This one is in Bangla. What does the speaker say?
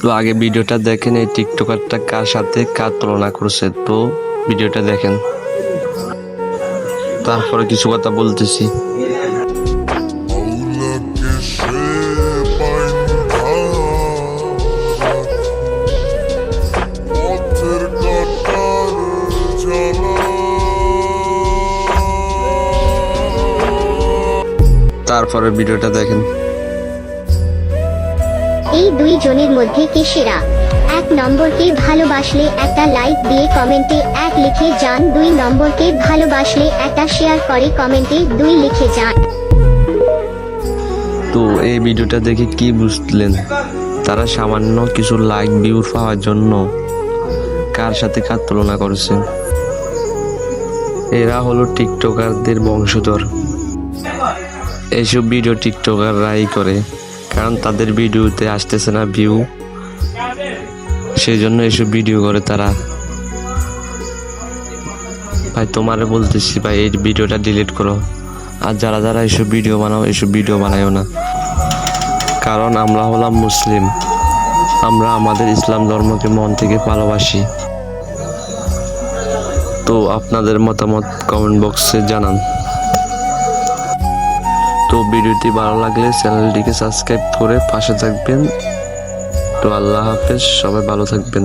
তো আগে ভিডিওটা দেখেন, এই টিকটকারটা কার সাথে কার তুলনা করছে? তো ভিডিওটা দেখেন। তারপরে কিছু কথা বলতেছি। তারপরে ভিডিওটা দেখেন। এই দুই জনের মধ্যে কে সেরা? এক নম্বরকে ভালোবাসলে একটা লাইক দিয়ে কমেন্টে এক লিখে যান। দুই নম্বরকে ভালোবাসলে একটা শেয়ার করে কমেন্টে দুই লিখে যান। তো এই ভিডিওটা দেখে কি বুঝলেন? তারা সামান্য কিছু লাইক ভিউ পাওয়ার জন্য কার সাথে কার তুলনা করেছে? এরা হলো টিকটকারদের বংশধর। এইসব ভিডিও টিকটকাররাই করে। কারণ তাদের ভিডিওতে আসতেছে না ভিউ সেই জন্য এইসব ভিডিও করে তারা। ভাই, তোমারে বলতেছি ভাই, এই ভিডিওটা ডিলিট করো। আর যারা যারা এইসব ভিডিও বানাও এইসব ভিডিও বানায়ও না। কারণ আমরা হলাম মুসলিম। আমরা আমাদের ইসলাম ধর্মকে মন থেকে ভালোবাসি। তো আপনাদের মতামত কমেন্ট বক্সে জানান। তো ভিডিওটি ভালো লাগলে চ্যানেলটিকে সাবস্ক্রাইব করে পাশে থাকবেন। তো আল্লাহ হাফেজ, সবাই ভালো থাকবেন।